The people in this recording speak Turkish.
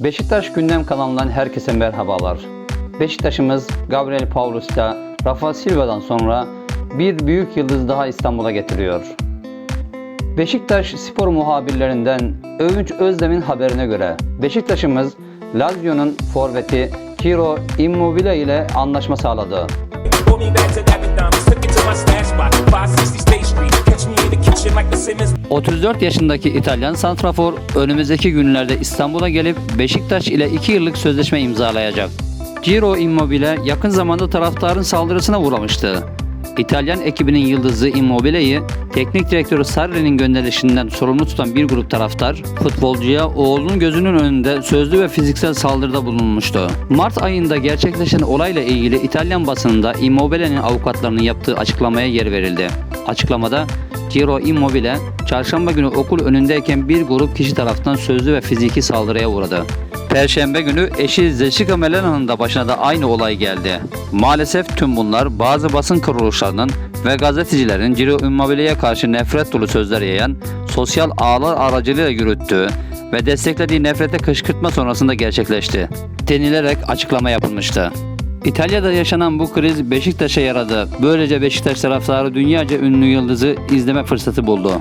Beşiktaş Gündem kanalından herkese merhabalar. Beşiktaş'ımız Gabriel Paulista, Rafa Silva'dan sonra bir büyük yıldız daha İstanbul'a getiriyor. Beşiktaş spor muhabirlerinden Övünç Özlem'in haberine göre Beşiktaş'ımız Lazio'nun forveti Ciro Immobile ile anlaşma sağladı. 34 yaşındaki İtalyan santrafor önümüzdeki günlerde İstanbul'a gelip Beşiktaş ile 2 yıllık sözleşme imzalayacak. Ciro Immobile yakın zamanda taraftarın saldırısına uğramıştı. İtalyan ekibinin yıldızı Immobile'yi teknik direktörü Sarri'nin gönderişinden sorumlu tutan bir grup taraftar futbolcuya oğlunun gözünün önünde sözlü ve fiziksel saldırıda bulunmuştu. Mart ayında gerçekleşen olayla ilgili İtalyan basınında Immobile'nin avukatlarının yaptığı açıklamaya yer verildi. Açıklamada Ciro Immobile çarşamba günü okul önündeyken bir grup kişi tarafından sözlü ve fiziki saldırıya uğradı. Perşembe günü eşi Jessica Melana'nın da başına da aynı olay geldi. Maalesef tüm bunlar bazı basın kuruluşlarının ve gazetecilerin Ciro Immobile'ye karşı nefret dolu sözler yayan sosyal ağlar aracılığıyla yürüttüğü ve desteklediği nefrete kışkırtma sonrasında gerçekleşti. Denilerek açıklama yapılmıştı. İtalya'da yaşanan bu kriz Beşiktaş'a yaradı. Böylece Beşiktaş taraftarı dünyaca ünlü yıldızı izleme fırsatı buldu.